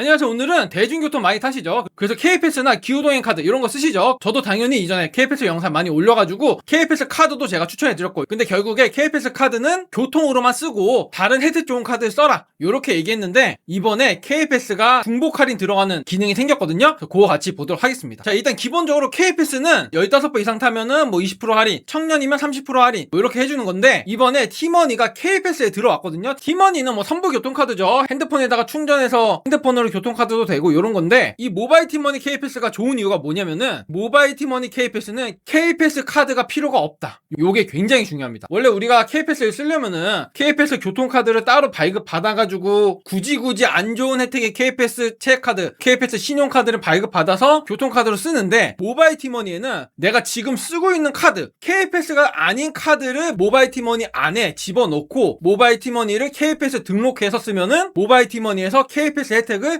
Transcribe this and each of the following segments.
안녕하세요. 오늘은 대중교통 많이 타시죠? 그래서 KPS나 기후동행 카드 이런 거 쓰시죠? 저도 당연히 이전에 KPS 영상 많이 올려가지고 KPS 카드도 제가 추천해드렸고 근데 결국에 KPS 카드는 교통으로만 쓰고 다른 혜택 좋은 카드 써라 이렇게 얘기했는데 이번에 KPS가 중복 할인 들어가는 기능이 생겼거든요. 그거 같이 보도록 하겠습니다. 자 일단 기본적으로 KPS는 15번 이상 타면은 뭐 20% 할인, 청년이면 30% 할인 뭐 이렇게 해주는 건데 이번에 티머니가 KPS에 들어왔거든요. 티머니는 뭐 선부 교통카드죠. 핸드폰에다가 충전해서 핸드폰으로 교통카드도 되고 이런 건데 이 모바일 티머니 KPS가 좋은 이유가 뭐냐면은 모바일 티머니 KPS는 KPS 카드가 필요가 없다. 요게 굉장히 중요합니다. 원래 우리가 KPS를 쓰려면은 KPS 교통카드를 따로 발급 받아가지고 굳이 굳이 안 좋은 혜택의 KPS 체크카드, KPS 신용카드를 발급 받아서 교통카드로 쓰는데 모바일 티머니에는 내가 지금 쓰고 있는 카드, KPS가 아닌 카드를 모바일 티머니 안에 집어넣고 모바일 티머니를 KPS 등록해서 쓰면은 모바일 티머니에서 KPS 혜택을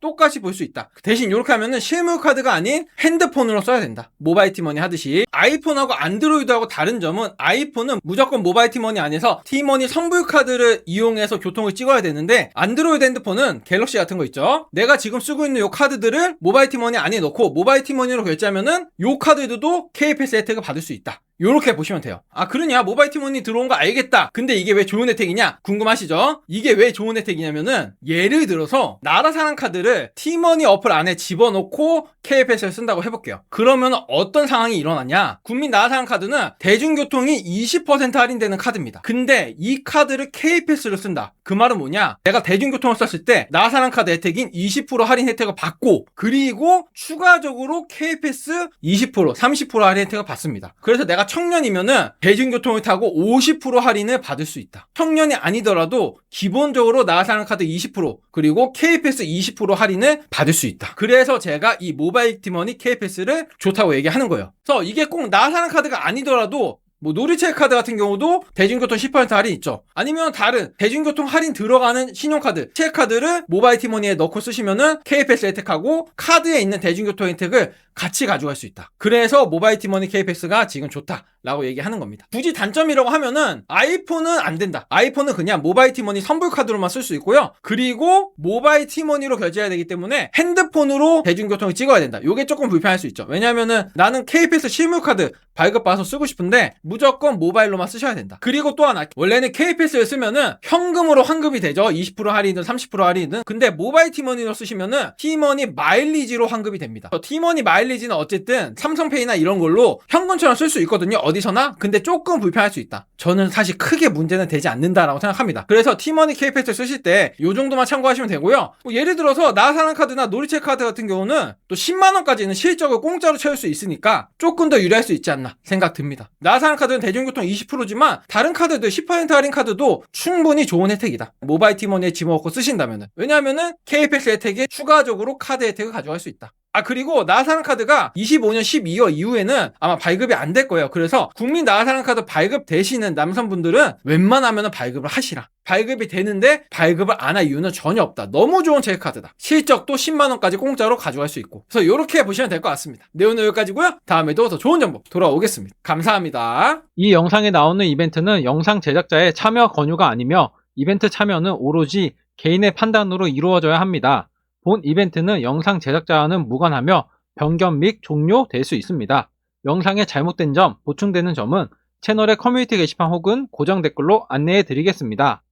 똑같이 볼 수 있다. 대신 이렇게 하면은 실물 카드가 아닌 핸드폰으로 써야 된다. 모바일 티머니 하듯이 아이폰하고 안드로이드하고 다른 점은 아이폰은 무조건 모바일 티머니 안에서 티머니 선불 카드를 이용해서 교통을 찍어야 되는데 안드로이드 핸드폰은 갤럭시 같은 거 있죠. 내가 지금 쓰고 있는 이 카드들을 모바일 티머니 안에 넣고 모바일 티머니로 결제하면은 이 카드들도 KPS 혜택을 받을 수 있다. 요렇게 보시면 돼요. 아, 그러냐? 모바일 티머니 들어온 거 알겠다. 근데 이게 왜 좋은 혜택이냐? 궁금하시죠? 이게 왜 좋은 혜택이냐면은, 예를 들어서, 나라 사랑 카드를 티머니 어플 안에 집어넣고 KPS를 쓴다고 해볼게요. 그러면 어떤 상황이 일어나냐? 국민 나라사랑 카드는 대중교통이 20% 할인되는 카드입니다. 근데 이 카드를 KPS로 쓴다. 그 말은 뭐냐? 내가 대중교통을 썼을 때, 나라사랑 카드 혜택인 20% 할인 혜택을 받고, 그리고 추가적으로 KPS 20%, 30% 할인 혜택을 받습니다. 그래서 내가 청년이면은 대중교통을 타고 50% 할인을 받을 수 있다. 청년이 아니더라도 기본적으로 나사랑 카드 20% 그리고 KPS 20% 할인을 받을 수 있다. 그래서 제가 이 모바일 티머니 KPS를 좋다고 얘기하는 거예요. 그래서 이게 꼭 나사랑 카드가 아니더라도 뭐 놀이체 카드 같은 경우도 대중교통 10% 할인 있죠. 아니면 다른 대중교통 할인 들어가는 신용카드, 체크카드를 모바일 티머니에 넣고 쓰시면은 KPS 혜택하고 카드에 있는 대중교통 혜택을 같이 가져갈 수 있다. 그래서 모바일 티머니 KPS가 지금 좋다라고 얘기하는 겁니다. 굳이 단점이라고 하면은 아이폰은 안 된다. 아이폰은 그냥 모바일 티머니 선불 카드로만 쓸 수 있고요. 그리고 모바일 티머니로 결제해야 되기 때문에 핸드폰으로 대중교통을 찍어야 된다. 요게 조금 불편할 수 있죠. 왜냐면은 나는 KPS 실물 카드 발급 받아서 쓰고 싶은데 무조건 모바일로만 쓰셔야 된다. 그리고 또 하나 원래는 KPS를 쓰면은 현금으로 환급이 되죠. 20% 할인이든 30% 할인이든. 근데 모바일 티머니로 쓰시면은 티머니 마일리지로 환급이 됩니다. 티머니 마일리지 는 어쨌든 삼성페이나 이런 걸로 현금처럼 쓸 수 있거든요. 어디서나. 근데 조금 불편할 수 있다. 저는 사실 크게 문제는 되지 않는다라고 생각합니다. 그래서 티머니 KPS 쓰실 때 이 정도만 참고하시면 되고요. 뭐 예를 들어서 나사랑 카드나 놀이체 카드 같은 경우는 또 10만 원까지는 실적을 공짜로 채울 수 있으니까 조금 더 유리할 수 있지 않나 생각 듭니다. 나사랑 카드는 대중교통 20%지만 다른 카드들 10% 할인 카드도 충분히 좋은 혜택이다. 모바일 티머니에 집어넣고 쓰신다면은. 왜냐하면은 KPS 혜택에 추가적으로 카드 혜택을 가져갈 수 있다. 아 그리고 나사랑 카드가 25년 12월 이후에는 아마 발급이 안 될 거예요. 그래서 국민 나사랑 카드 발급 되시는 남성분들은 웬만하면 발급을 하시라. 발급이 되는데 발급을 안 할 이유는 전혀 없다. 너무 좋은 체크카드다. 실적도 10만 원까지 공짜로 가져갈 수 있고. 그래서 이렇게 보시면 될 것 같습니다. 내용은 여기까지고요. 다음에도 더 좋은 정보 돌아오겠습니다. 감사합니다. 이 영상에 나오는 이벤트는 영상 제작자의 참여 권유가 아니며 이벤트 참여는 오로지 개인의 판단으로 이루어져야 합니다. 본 이벤트는 영상 제작자와는 무관하며 변경 및 종료될 수 있습니다. 영상에 잘못된 점, 보충되는 점은 채널의 커뮤니티 게시판 혹은 고정 댓글로 안내해 드리겠습니다.